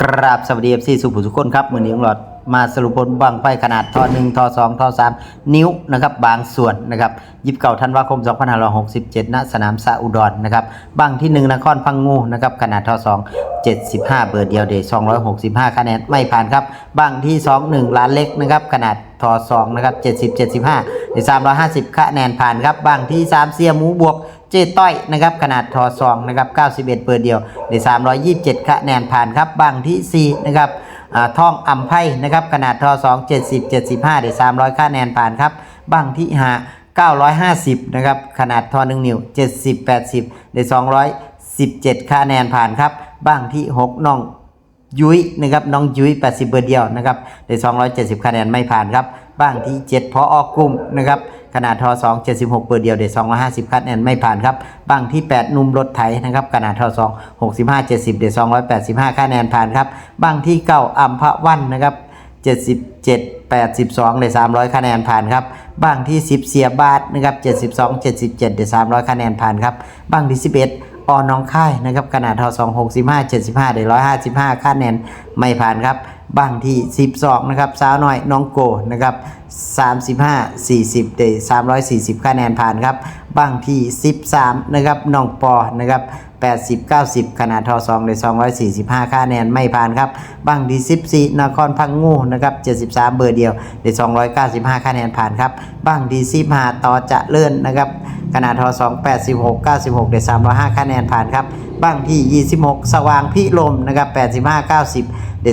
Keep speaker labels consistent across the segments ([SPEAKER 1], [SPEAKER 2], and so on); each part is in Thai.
[SPEAKER 1] กราบสวัสดีเอฟซีสุภุทุกคนครับมือนี้ลุงหลอดมาสรุปผลบังไฟขนาดท่อ1ทอ2ทอ3นิ้วนะครับบางส่วนนะครับยิบเก่าธันวาคม 2567 ณ สนามสาอุดรนะครับบังที่1นครพังงูนะครับขนาดท่อ2 75 เบอร์เดียวเดย์265 คะแนนไม่ผ่านครับบังที่2 1ล้านเล็กนะครับขนาดท่อ2นะครับ70 75เดย์350 คะแนนผ่านครับบังที่3เสียหมูบวก เจต้อยนะครับขนาดทอซองนะครับ91เบอร์เดียวใน 327 คะแนนผ่านครับบางที่4นะครับท่องอ่ำไพนะครับขนาดทอ2 70 75ได้300 คะแนนผ่านครับบางที่5 950 นะครับ ขนาดทอ1นิ้ว 70 80 ได้ 217 คะแนนผ่านครับบางที่ 6 น้องยุ้ยนะครับ น้องยุ้ย 80 เบอร์เดียวนะครับ ได้ 270 คะแนนไม่ผ่านครับ บ้างที่ 7 พอออกกลุ่มนะครับ ขนาดทอ2 76เบอร์เดียวได้250คะแนนไม่ผ่านครับบ้างที่ 8 นุ่มรถไถนะครับขนาดทอ2 65 70ได้285 คะแนนผ่านครับบ้างที่ 9อัมพะวันนะครับ77 82ได้300 คะแนนผ่านครับบ้างที่ 10 เสียบาทนะครับ72 77ได้300 คะแนนผ่านครับบ้างที่ 11ออน้องค่ายนะครับขนาดทอ2 65 75ได้155 คะแนนไม่ผ่านครับบ้างที่12นะครับสาวน้อยน้องโกนะครับ35 40ได้340 คะแนนผ่านครับบ้างที่ 13นะครับน้องปอนะครับ80 90 ขนาดทอ2ได้245 คะแนนไม่ผ่านครับบ้างที่14นครพังงูนะครับ73 เบอร์เดียวได้295 คะแนนผ่านครับบ้างที่15ต่อจะเลื่อนนะครับ ขนาดทอ2 86 96 ได้ 305 คะแนนผ่านครับบ้างที่ 26 สว่างพิลมนะครับ85 90 ได้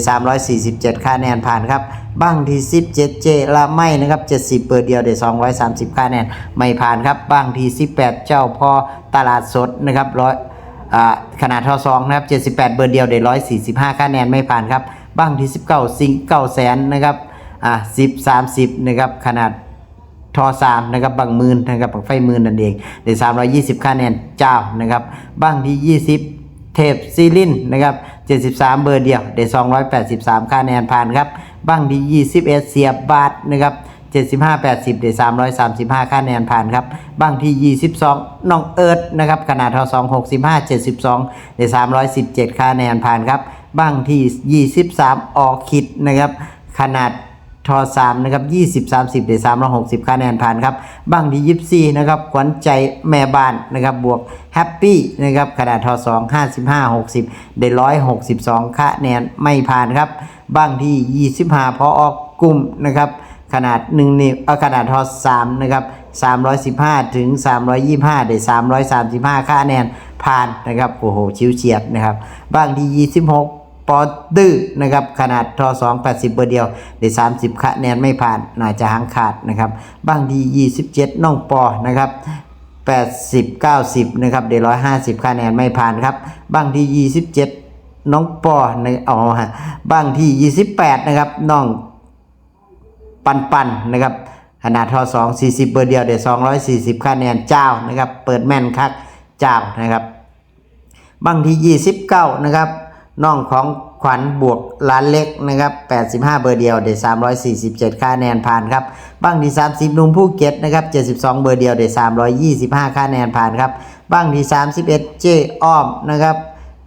[SPEAKER 1] 347 คะแนนผ่านครับบ้างที่ 17 เจละไม่นะครับ70 เปิดเดียว ได้ 230 คะแนนไม่ผ่านครับบ้างที่ 18 เจ้าพ่อตลาดสดนะครับร้อยขนาดทอ2นะครับ 78 เบอร์เดียว ได้ 145 คะแนนไม่ผ่านครับบ้างที่ 19 สิงเก้าแสนนะครับอ่า10 30 นะครับขนาด ทอสามนะครับบางหมื่นนะครับบางไฟหมื่นนั่นเองได้สามร้อยยี่สิบคะแนนเจ้านะครับบ้างที่ยี่สิบเทปซีลินนะครับเจ็ดสิบสามเบอร์เดียวได้สองร้อยแปดสิบสามคะแนนผ่านครับบ้างที่ยี่สิบเอ็ดเสียบบาทนะครับเจ็ดสิบห้าแปดสิบได้สามร้อยสามสิบห้าคะแนนผ่านครับบ้างที่ยี่สิบสองน้องเอิร์ธนะครับขนาดทอสองหกสิบห้าเจ็ดสิบสองได้สามร้อยสิบเจ็ดคะแนนผ่านครับบ้างที่ยี่สิบสามออคิดนะครับขนาด ทอ3นะครับ20 30ได้360คะแนนผ่านครับบางที่24นะครับขวัญใจแม่บ้านนะครับบวกแฮปปี้นะครับขนาดทอ2 55 60ได้162คะแนนไม่ผ่านครับบางที่25พอออกกลุ่มนะครับขนาด1นิ้วขนาดทอ3นะครับ315ถึง325ได้335คะแนนผ่านนะครับโอ้โหชิวเฉียดนะครับบางที่26ป อดื้อนะครับขนาดทอ2 80 เบอร์เดียวได้ 30 คะแนนไม่ผ่านน่าจะหางขาดนะครับบางที 27 น้องปอนะครับ80 90นะครับได้150 คะแนนไม่ผ่านครับบางที 27 น้องปอในอ๋อฮะบางที่ 28 นะครับน้องปันปันนะครับขนาดทอ2 40 เบอร์เดียวเดี๋ยว240 คะแนนเจ้านะครับเปิดแม่นคักเจ้านะครับบางที่ 29 นะครับ น้องของขวัญบวกล้านเล็กนะครับ85 เบอร์เดียวเดี๋ยว347คะแนนผ่านครับบ้างที่30นุ่มภูเก็ตนะครับ72 เบอร์เดียวเดี๋ยว325คะแนนผ่านครับบ้างที่31 เจอ้อมนะครับ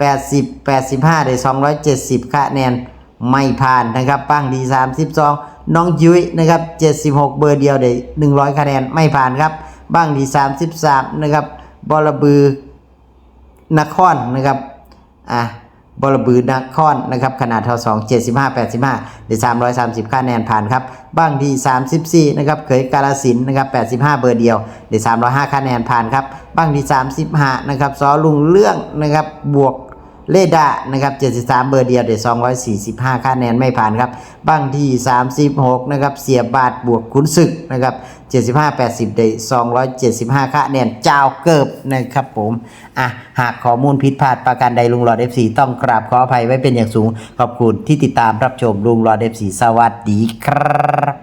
[SPEAKER 1] 80 85เดี๋ยว270คะแนนไม่ผ่านนะครับบ้างที่32 น้องยุ้ยนะครับ76 เบอร์เดียวได้100 คะแนนไม่ผ่านครับบ้างที่33นะครับบอระบือนครนะครับอะ บรบือนครนะครับขนาดเท่า2 75 85ได้330คะแนนผ่านครับบ้างที่34นะครับเคยกาลสินนะครับ85 เบอร์เดียวได้305คะแนนผ่านครับบ้างที่35นะครับซอลุงเรื่องนะครับบวก เลดานะครับ73 เบอร์เดียวเดี๋ยว245 คะแนนไม่ผ่านครับบ้างที่ 36 นะครับ เสียบาทบวกขุนศึกนะครับ 75 80 เดี๋ยว275 คะแนนเจ้าเกิบนะครับผม อะ หากข้อมูลผิดพลาดประการใดลุงหลอด FC ต้องกราบขออภัยไว้เป็นอย่างสูง ขอบคุณที่ติดตามรับชมลุงหลอด FC สวัสดีครับ